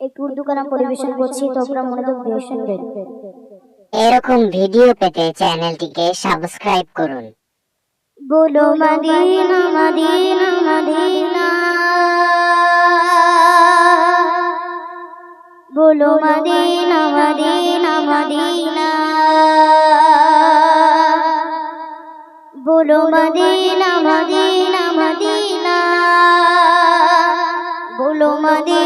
একটু উর্দু কালাম পরিবেশন করছি তোমরা মনোযোগ দিয়ে শুনবেন। এরকম ভিডিও পেতে চ্যানেলটিকে সাবস্ক্রাইব করুন। বলো মদিনা মদিনা মদিনা। বলো মদিনা মদিনা মদিনা। বলো মদিনা মদিনা মদিনা।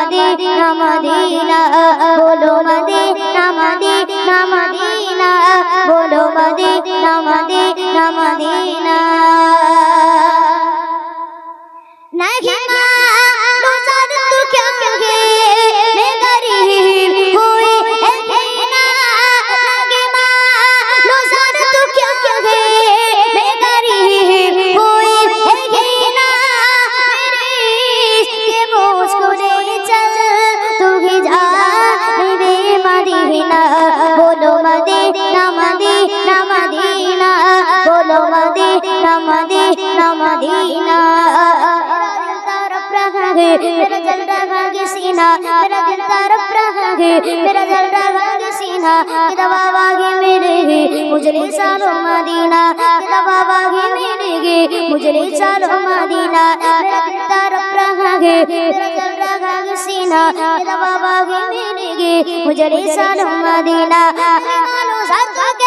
মদিনা মদিনা বলো मदीना मदीना मदीना मेरा दिल रहा है सीना मेरा दिल तरफ रहा है मेरा दिल रहा है सीना दवा वागे मेरे मुझे ले सालो मदीना दवा वागे मेरे मुझे ले सालो मदीना मेरा दिल तरफ रहा है मेरा दिल रहा है सीना दवा वागे मेरे मुझे ले सालो मदीना मानो सर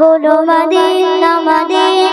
হলো মাদিনা মাদিনা।